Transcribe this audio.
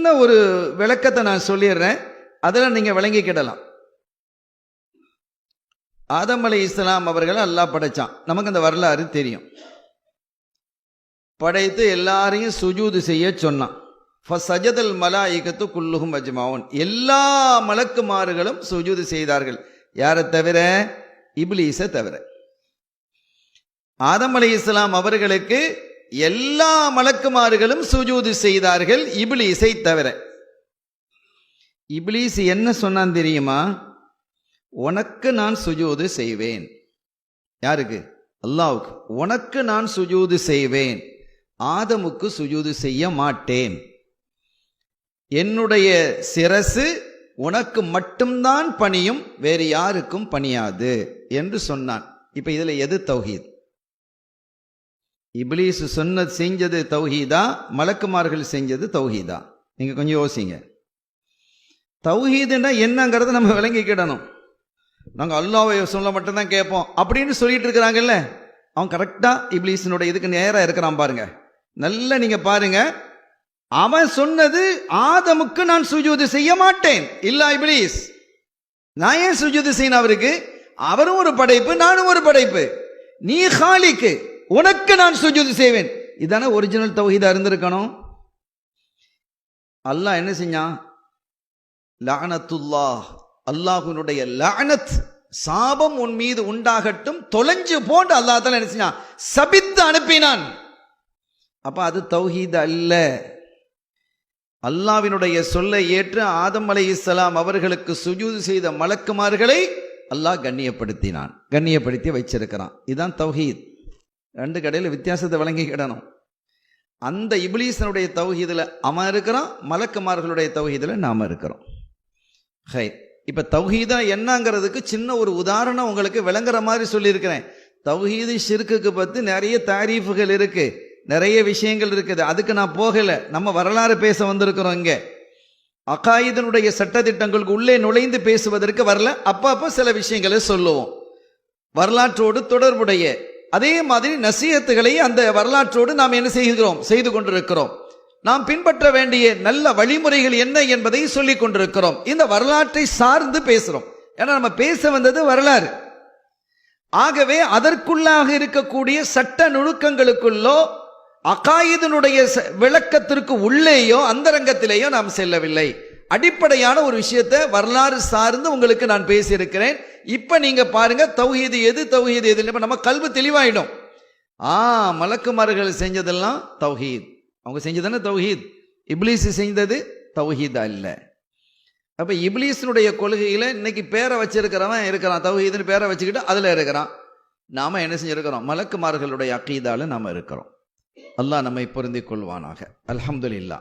சின்ன ஒரு விளக்கத்தை நான் சொல்லிடுறேன். அதில் நீங்கள் விளங்கிக்கிடலாம் ஆதம் அலி இஸ்லாம் அவர்களை அல்லாஹ் படைச்சான். நமக்கு அந்த வரலாறு தெரியும். படைத்து எல்லாரையும் சுஜூது செய்ய சொன்னான். மலா மலாயிகத்து குல்லுகும் அஜ்மாவன். எல்லா மலக்குமாறுகளும் சுஜூது செய்தார்கள். யாரை தவிர? இப்லீஸை தவிர. ஆதம் அலி இஸ்லாம் அவர்களுக்கு எல்லா மலக்குமார்களும் சுஜூது செய்தார்கள் இபிலீசை தவிர. இபிலீஸ் என்ன சொன்னான் தெரியுமா? உனக்கு நான் சுஜூது செய்வேன். யாருக்கு? அல்லாவுக்கு. உனக்கு நான் சுஜூது செய்வேன். ஆதமுக்கு சுஜூது செய்ய மாட்டேன். என்னுடைய சிரசு உனக்கு மட்டும்தான் பணியும் வேறு யாருக்கும் பணியாது. என்று சொன்னான். இப்ப இதுல எது தௌஹீத்? இப்லீஸ் சொன்னது செஞ்சது தௌஹீதா மலக்குமார்கள் செஞ்சது தௌஹீதா. நீங்கள் கொஞ்சம் யோசிங்க. தௌஹீதுன்னா என்னங்கிறத நம்ம விளங்கிக்கிடணும். நாங்கள் அல்லாவை சொல்ல மட்டும்தான் கேட்போம். அப்படின்னு சொல்லிட்டு இருக்கிறாங்கல்ல அவன் கரெக்டாக இப்லீஸினுடைய இதுக்கு நேராக இருக்கிறான் பாருங்க. நல்லா நீங்கள் பாருங்க. அவன் சொன்னது ஆதமுக்கு நான் சுஜூது செய்ய மாட்டேன். இல்லை இப்லீஸ். நான் ஏன் சுஜூது செய்யணும் அவருக்கு? அவரும் ஒரு படைப்பு நானும் ஒரு படைப்பு. நீ ஹாலிக்கு உனக்கு நான் சுஜூது செய்வேன். இதானே ஒரிஜினல் தௌஹீதா இருந்திருக்கணும் அல்லாஹ் என்ன செஞ்சான்? லானத்துல்லா அல்லாஹுனுடைய லானத் சாபம் உன் மீது உண்டாகட்டும் தொலைஞ்சு போன்று அல்லாஹ் தான் என்ன செஞ்சான்? சபித்து அனுப்பினான். அப்ப அது தௌஹீத் அல்ல. அல்லாவினுடைய சொல்லை ஏற்று ஆதம் அலை இஸ்லாம் அவர்களுக்கு சுஜூது செய்த மலக்குமார்களை அல்லாஹ் கண்ணியப்படுத்தினான். கண்ணியப்படுத்தி வச்சிருக்கிறான். இதுதான் தௌஹீத். ரெண்டு கடையில் வித்தியாசத்தை வழங்கிக்கிடணும் அந்த இப்லீசனுடைய தௌஹீதில் அவன் இருக்கிறான் மலக்குமார்களுடைய தௌஹீதில் நாம் இருக்கிறோம். ஹை இப்போ தௌஹீதா என்னங்கிறதுக்கு சின்ன ஒரு உதாரணம் உங்களுக்கு விளங்குற மாதிரி சொல்லியிருக்கிறேன். தௌஹீது ஷிர்க்குக்கு பற்றி நிறைய தாரீஃபுகள் இருக்குது நிறைய விஷயங்கள் இருக்குது. அதுக்கு நான் போகலை நம்ம வரலாறு பேச வந்திருக்கிறோம் இங்கே. அகாயுதனுடைய சட்டத்திட்டங்களுக்கு உள்ளே நுழைந்து பேசுவதற்கு வரல அப்பப்போ சில விஷயங்களை சொல்லுவோம். வரலாற்றோடு தொடர்புடைய அதே மாதிரி நசீகத்துகளை அந்த வரலாற்றோடு நாம் என்ன செய்கிறோம்? செய்து கொண்டிருக்கிறோம். நாம் பின்பற்ற வேண்டிய நல்ல வழிமுறைகள் என்ன என்பதை சொல்லிக் கொண்டிருக்கிறோம். இந்த வரலாற்றை சார்ந்து பேசுகிறோம் ஏன்னா நம்ம பேச வந்தது வரலாறு. ஆகவே அதற்குள்ளாக இருக்கக்கூடிய சட்ட நுணுக்கங்களுக்குள்ளோ அகாயுதனுடைய விளக்கத்திற்கு உள்ளேயோ அந்தரங்கத்திலேயோ நாம் செல்லவில்லை. அடிப்படையான ஒரு விஷயத்தை வரலாறு சார்ந்து உங்களுக்கு நான் பேசியிருக்கிறேன். இப்போ நீங்கள் பாருங்க தௌஹீது எது தௌஹீது எது? இப்போ நம்ம கல்வி தெளிவாயிடும். ஆ மலக்குமார்கள் செஞ்சதெல்லாம் தௌஹீத். அவங்க செஞ்சதானே தௌஹீத்? இப்லீஸ் செஞ்சது தௌஹீத் அல்ல. அப்போ இப்லீஸினுடைய கொள்கையில் இன்னைக்கு பேரை வச்சிருக்கிறவன் இருக்கிறான் தௌஹீதுன்னு பேரை வச்சுக்கிட்டு அதில் இருக்கிறான். நாம என்ன செஞ்சுருக்கிறோம்? மலக்குமார்களுடைய அக்கீதால நாம் இருக்கிறோம். அல்லாஹ் நம்மை பொருந்திக் கொள்வானாக. அலமதுல்லா